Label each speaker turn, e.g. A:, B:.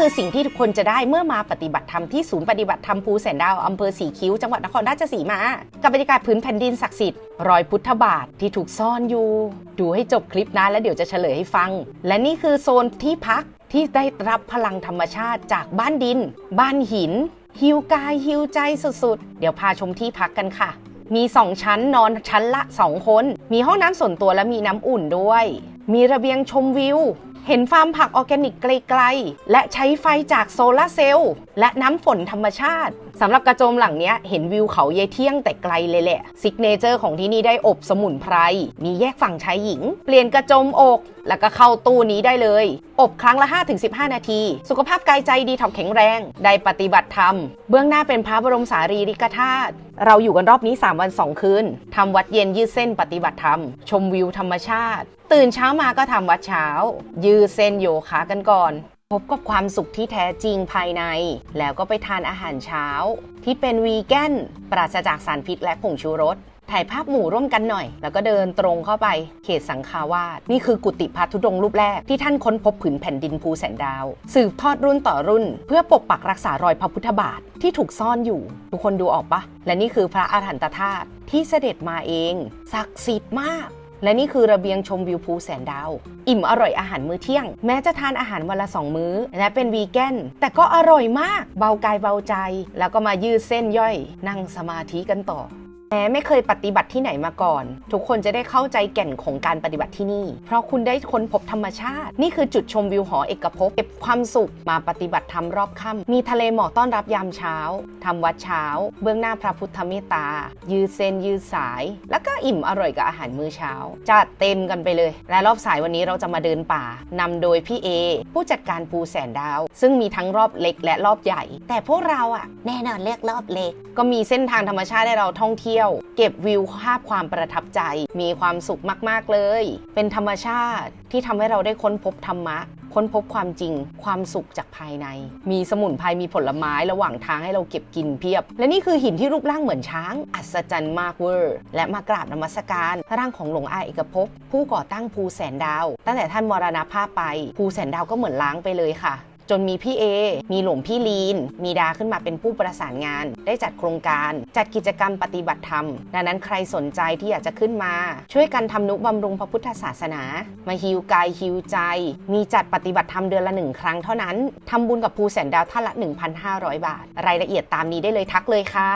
A: คือสิ่งที่ทุกคนจะได้เมื่อมาปฏิบัติธรรมที่ศูนย์ปฏิบัติธรรมภูแสนดาวอำเภอสีคิ้วจังหวัดนครราชสีมากับบรรยากาศพื้นแผ่นดินศักดิ์สิทธิ์รอยพุทธบาทที่ถูกซ่อนอยู่ ดูให้จบคลิปนะแล้วเดี๋ยวจะเฉลยให้ฟัง และนี่คือโซนที่พักที่ได้รับพลังธรรมชาติจากบ้านดิน บ้านหินฮิวกายฮิวใจสุดๆ เดี๋ยวพาชมที่พักกันค่ะ มี 2 ชั้นนอนชั้นละ 2 คน มีห้องน้ำส่วนตัวและมีน้ำอุ่นด้วย มีระเบียงชมวิว เห็นฟาร์มผักออร์แกนิกไกลๆ และใช้ไฟจากโซลาเซลล์และน้ำฝนธรรมชาติสำหรับกระโจมหลังเนี้ยเห็นวิวเขาเยเที่ยงแต่ไกลเลยแหละซิกเนเจอร์ของที่นี่ได้อบสมุนไพร มีแยกฝั่งชายหญิง เปลี่ยนกระโจมอก แล้วก็เข้าตู้นี้ได้เลย อบครั้งละ 5-15 นาที สุขภาพกายใจดีท็อกแข็งแรง ได้ปฏิบัติธรรม เบื้องหน้าเป็นพระบรมสารีริกธาตุ เราอยู่กันรอบนี้ 3 วัน 2 คืนทำวัดเย็นยืดเส้นปฏิบัติธรรม ชมวิวธรรมชาติ ตื่นเช้ามาก็ทำวัดเช้า ยืดเส้นโยคะกันก่อน พบกับความสุขที่แท้จริงภายใน แล้วก็ไปทานอาหารเช้า ที่เป็นวีแกนปราศจากสารพิษและผงชูรส ถ่ายภาพหมู่ร่วมกันหน่อย แล้วก็เดินตรงเข้าไปเขตสังฆาวาสนี่คือกุฏิพระธุดงรูปแรกที่ท่านค้นพบผืนแผ่นดินภูแสนดาว สืบทอดรุ่นต่อรุ่น เพื่อปกปักรักษารอยพระพุทธบาทที่ถูกซ่อนอยู่ ทุกคนดูออกปะและนี่คือพระอาถรรพ์ธาตุที่เสด็จมาเองศักดิ์สิทธิ์มากและนี่คือระเบียงชมวิวภูแสนดาว อิ่มอร่อยอาหารมื้อเที่ยง แม้จะทานอาหารวันละสองมื้อ และเป็นวีแกน แต่ก็อร่อยมาก เบากายเบาใจ แล้วก็มายืดเส้นย่อย นั่งสมาธิกันต่อ แม้ไม่เคยปฏิบัติที่ไหนมาก่อน ทุกคนจะได้เข้าใจแก่นของการปฏิบัติที่นี่ เพราะคุณได้ค้นพบธรรมชาติ นี่คือจุดชมวิวหอเอกภพเก็บความสุขมาปฏิบัติธรรมรอบค่ำมีทะเลหมอกต้อนรับยามเช้าทำวัดเช้า เบื้องหน้าพระพุทธเมตตา ยืดเส้นยืดสาย แล้วก็อิ่มอร่อยกับอาหารมื้อเช้าจัดเต็มกันไปเลย และรอบสายวันนี้เราจะมาเดินป่านำโดยพี่เอผู้จัดการภูแสนดาว ซึ่งมีทั้งรอบเล็กและรอบใหญ่ แต่พวกเราอะแน่นอนเลือกรอบเล็ก ก็มีเส้นทางธรรมชาติให้เราท่องเที่ยวยว เก็บวิวภาพความประทับใจ มีความสุขมาก ๆ เลย เป็นธรรมชาติที่ทำให้เราได้ค้นพบธรรมะ ค้นพบความจริง ความสุขจากภายใน มีสมุนไพรมีผลไม้ระหว่างทางให้เราเก็บกินเพียบ และนี่คือหินที่รูปร่างเหมือนช้าง อัศจรรย์มากเวอร์ และมากราบนมัสการร่างของหลวงอาเอกภพผู้ก่อตั้งภูแสนดาว ตั้งแต่ท่านมรณภาพไปภูแสนดาวก็เหมือนล้างไปเลยค่ะ จนมีพี่เอ มีหลวงพี่ลีน มีดาขึ้นมาเป็นผู้ประสานงาน ได้จัดโครงการ จัดกิจกรรมปฏิบัติธรรม ดังนั้นใครสนใจที่อยากจะขึ้นมา ช่วยกันทำนุบำรุงพระพุทธศาสนา มาฮิวกายฮิวใจ มีจัดปฏิบัติธรรมเดือนละหนึ่งครั้งเท่านั้น ทำบุญกับภูแสนดาวท่านละ 1,500 บาท รายละเอียดตามนี้ได้เลยทักเลยค่ะ